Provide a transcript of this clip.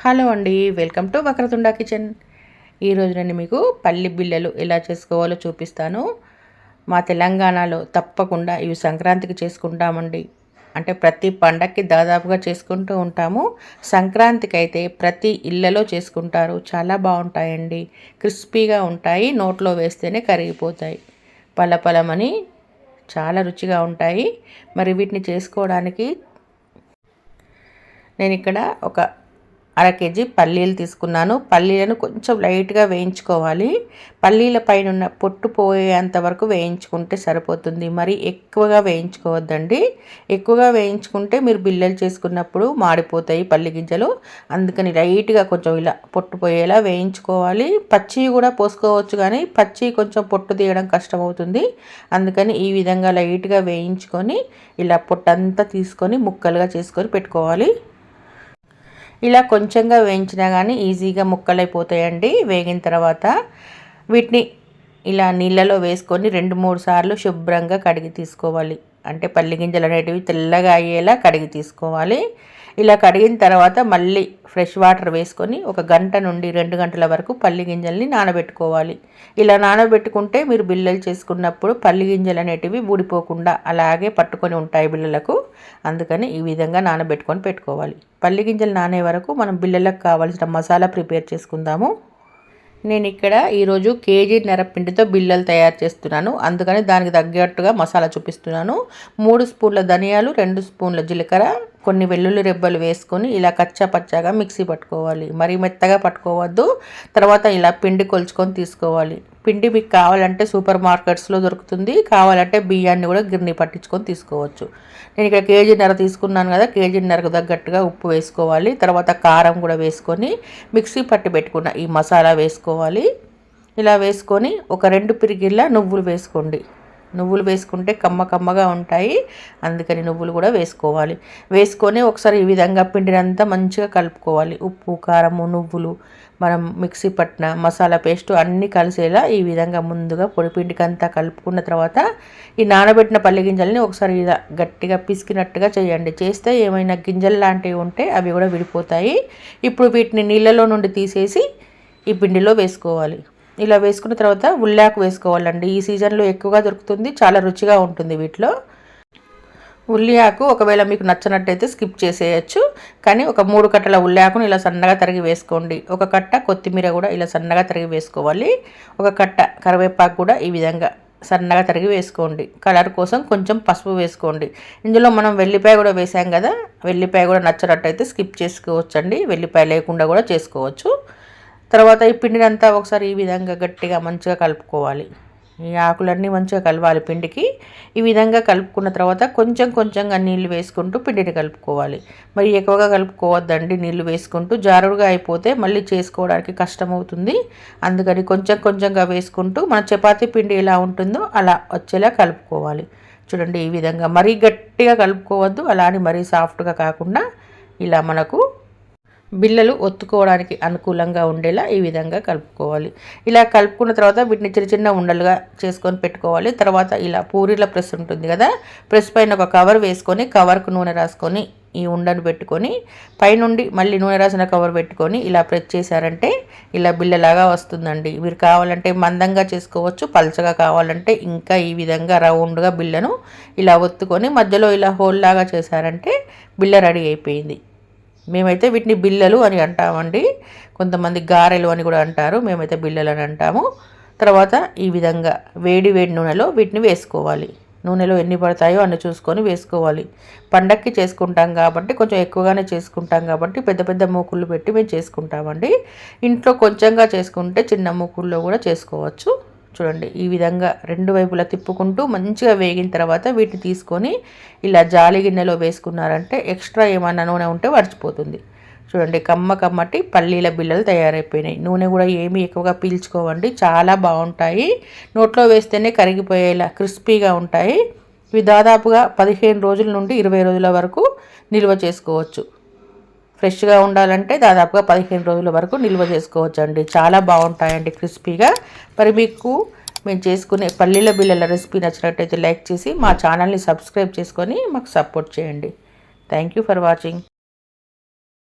Hello అండి welcome to Vakratunda kitchen. ఈరోజు నేను మీకు పల్లి బిళ్ళలు ఎలా చేసుకోవాలో చూపిస్తాను. మా తెలంగాణలో తప్పకుండా ఇవి సంక్రాంతికి చేసుకుంటామండి. అంటే ప్రతి పండక్కి దాదాపుగా చేసుకుంటూ ఉంటాము. సంక్రాంతికి అయితే ప్రతి ఇళ్ళలో చేసుకుంటారు. చాలా బాగుంటాయండి. క్రిస్పీగా ఉంటాయి నోట్లో వేస్తేనే కరిగిపోతాయి. పలపలమని చాలా రుచిగా ఉంటాయి. మరి వీటిని చేసుకోవడానికి నేను ఇక్కడ ఒక అర కేజీ పల్లీలు తీసుకున్నాను. పల్లీలను కొంచెం లైట్గా వేయించుకోవాలి. పల్లీల పైన ఉన్న పొట్టు పోయేంత వరకు వేయించుకుంటే సరిపోతుంది. మరి ఎక్కువగా వేయించుకోవద్దండి. ఎక్కువగా వేయించుకుంటే మీరు బిల్లలు చేసుకున్నప్పుడు మాడిపోతాయి పల్లి గింజలు. అందుకని లైట్గా కొంచెం ఇలా పొట్టు పోయేలా వేయించుకోవాలి. పచ్చి కూడా పోసుకోవచ్చు కానీ పచ్చి కొంచెం పొట్టు తీయడం కష్టమవుతుంది. అందుకని ఈ విధంగా లైట్గా వేయించుకొని ఇలా పొట్టంతా తీసుకొని ముక్కలుగా చేసుకొని పెట్టుకోవాలి. ఇలా కొంచెంగా వేయించినా కానీ ఈజీగా ముక్కలైపోతాయండి. వేగిన తర్వాత వీటిని ఇలా నీళ్ళలో వేసుకొని రెండు మూడు సార్లు శుభ్రంగా కడిగి తీసుకోవాలి. అంటే పల్లి గింజలు అనేటివి తెల్లగా అయ్యేలా కడిగి తీసుకోవాలి. ఇలా కడిగిన తర్వాత మళ్ళీ ఫ్రెష్ వాటర్ వేసుకొని ఒక గంట నుండి రెండు గంటల వరకు పల్లి గింజల్ని నానబెట్టుకోవాలి. ఇలా నానబెట్టుకుంటే మీరు బిల్లలు చేసుకున్నప్పుడు పల్లి గింజలు అనేటివి ఊడిపోకుండా అలాగే పట్టుకొని ఉంటాయి బిల్లలకు. అందుకని ఈ విధంగా నానబెట్టుకొని పెట్టుకోవాలి. పల్లి గింజలు నానే వరకు మనం బిల్లలకు కావాల్సిన మసాలా ప్రిపేర్ చేసుకుందాము. నేను ఇక్కడ ఈరోజు కేజీ నెరపిండితో బిల్లలు తయారు చేస్తున్నాను. అందుకని దానికి తగ్గట్టుగా మసాలా చూపిస్తున్నాను. మూడు స్పూన్ల ధనియాలు రెండు స్పూన్ల జీలకర్ర కొన్ని వెల్లుల్లి రెబ్బలు వేసుకొని ఇలా కచ్చా పచ్చాగా మిక్సీ పట్టుకోవాలి. మరీ మెత్తగా పట్టుకోవద్దు. తర్వాత ఇలా పిండి కొలుచుకొని తీసుకోవాలి. పిండి మీకు కావాలంటే సూపర్ మార్కెట్స్లో దొరుకుతుంది. కావాలంటే బియ్యాన్ని కూడా గిర్ని పట్టించుకొని తీసుకోవచ్చు. నేను ఇక్కడ కేజీన్నర తీసుకున్నాను కదా కేజీన్నరకు తగ్గట్టుగా ఉప్పు వేసుకోవాలి. తర్వాత కారం కూడా వేసుకొని మిక్సీ పట్టి పెట్టుకున్న ఈ మసాలా వేసుకోవాలి. ఇలా వేసుకొని ఒక రెండు పిరిగిళ్ళ నువ్వులు వేసుకోండి. నువ్వులు వేసుకుంటే కమ్మ కమ్మగా ఉంటాయి. అందుకని నువ్వులు కూడా వేసుకోవాలి. వేసుకొని ఒకసారి ఈ విధంగా పిండినంతా మంచిగా కలుపుకోవాలి. ఉప్పు కారము నువ్వులు మనం మిక్సీ పట్టిన మసాలా పేస్ట్ అన్నీ కలిసేలా ఈ విధంగా ముందుగా పొడిపిండికి అంతా కలుపుకున్న తర్వాత ఈ నానబెట్టిన పల్లి గింజల్ని ఒకసారి ఇలా గట్టిగా పిసికినట్టుగా చేయండి. చేస్తే ఏమైనా గింజలు లాంటివి ఉంటే అవి కూడా విడిపోతాయి. ఇప్పుడు వీటిని నీళ్ళలో నుండి తీసేసి ఈ పిండిలో వేసుకోవాలి. ఇలా వేసుకున్న తర్వాత ఉల్లాకు వేసుకోవాలండి. ఈ సీజన్లో ఎక్కువగా దొరుకుతుంది చాలా రుచిగా ఉంటుంది వీటిలో. ఉల్లియాకు ఒకవేళ మీకు నచ్చినట్టయితే స్కిప్ చేసేయచ్చు కానీ ఒక మూడు కట్టల ఉల్లియాకును ఇలా సన్నగా తరిగి వేసుకోండి. ఒక కట్ట కొత్తిమీర కూడా ఇలా సన్నగా తరిగి వేసుకోవాలి. ఒక కట్ట కరివేపాకు కూడా ఈ విధంగా సన్నగా తరిగి వేసుకోండి. కలర్ కోసం కొంచెం పసుపు వేసుకోండి. ఇందులో మనం వెల్లిపాయ కూడా వేసాం కదా వెల్లిపాయ కూడా నచ్చినట్టయితే స్కిప్ చేసుకోవచ్చండి. వెల్లిపాయ లేకుండా కూడా చేసుకోవచ్చు. తర్వాత ఈ పిండినంతా ఒకసారి ఈ విధంగా గట్టిగా మంచిగా కలుపుకోవాలి. ఈ ఆకులన్నీ మంచిగా కలవాలి పిండికి. ఈ విధంగా కలుపుకున్న తర్వాత కొంచెం కొంచెంగా నీళ్ళు వేసుకుంటూ పిండిని కలుపుకోవాలి. మరి ఎక్కువగా కలుపుకోవద్దండి నీళ్ళు వేసుకుంటూ జారుడుగా అయిపోతే మళ్ళీ చేసుకోవడానికి కష్టమవుతుంది. అందుకని కొంచెం కొంచెంగా వేసుకుంటూ మన చపాతీ పిండి ఎలా ఉంటుందో అలా వచ్చేలా కలుపుకోవాలి. చూడండి ఈ విధంగా మరీ గట్టిగా కలుపుకోవద్దు అలా అని మరీ సాఫ్ట్గా కాకుండా ఇలా మనకు బిళ్ళలు ఒత్తుకోవడానికి అనుకూలంగా ఉండేలా ఈ విధంగా కలుపుకోవాలి. ఇలా కలుపుకున్న తర్వాత వీటిని చిన్న చిన్న ఉండలుగా చేసుకొని పెట్టుకోవాలి. తర్వాత ఇలా పూరీల ప్రెస్ ఉంటుంది కదా ప్రెస్ పైన ఒక కవర్ వేసుకొని కవర్కు నూనె రాసుకొని ఈ ఉండను పెట్టుకొని పైనుండి మళ్ళీ నూనె రాసిన కవర్ పెట్టుకొని ఇలా ప్రెస్ చేశారంటే ఇలా బిళ్ళలాగా వస్తుందండి. మీరు కావాలంటే మందంగా చేసుకోవచ్చు పలచగా కావాలంటే ఇంకా ఈ విధంగా రౌండ్గా బిళ్ళను ఇలా ఒత్తుకొని మధ్యలో ఇలా హోల్ లాగా చేశారంటే బిళ్ళ రెడీ అయిపోయింది. మేమైతే వీటిని బిల్లలు అని అంటామండి. కొంతమంది గారెలు అని కూడా అంటారు. మేమైతే బిల్లలు అని అంటాము. తర్వాత ఈ విధంగా వేడి వేడి నూనెలో వీటిని వేసుకోవాలి. నూనెలో ఎన్ని పడతాయో అన్ని చూసుకొని వేసుకోవాలి. పండక్కి చేసుకుంటాం కాబట్టి కొంచెం ఎక్కువగానే చేసుకుంటాం కాబట్టి పెద్ద పెద్ద మూకుళ్ళు పెట్టి మేము చేసుకుంటామండి. ఇంట్లో కొంచెంగా చేసుకుంటే చిన్న మూకుల్లో కూడా చేసుకోవచ్చు. చూడండి ఈ విధంగా రెండు వైపులా తిప్పుకుంటూ మంచిగా వేగిన తర్వాత వీటిని తీసుకొని ఇలా జాలి గిన్నెలో వేసుకున్నారంటే ఎక్స్ట్రా ఏమన్నా నూనె ఉంటే వడిచిపోతుంది చూడండి కమ్మ కమ్మటి పల్లీల బిళ్ళలు తయారైపోయినాయి. నూనె కూడా ఏమీ ఎక్కువగా పీల్చుకోవండి చాలా బాగుంటాయి. నోట్లో వేస్తేనే కరిగిపోయేలా క్రిస్పీగా ఉంటాయి. ఇవి దాదాపుగా పదిహేను రోజుల నుండి ఇరవై రోజుల వరకు నిల్వ చేసుకోవచ్చు. ఫ్రెష్గా ఉండాలంటే దాదాపుగా పదిహేను రోజుల వరకు నిల్వ చేసుకోవచ్చు అండి చాలా బాగుంటాయండి క్రిస్పీగా. మరి మీకు మేము చేసుకునే పల్లీల బిల్లల రెసిపీ నచ్చినట్టయితే లైక్ చేసి మా ఛానల్ని సబ్స్క్రైబ్ చేసుకొని మాకు సపోర్ట్ చేయండి. Thank you for watching.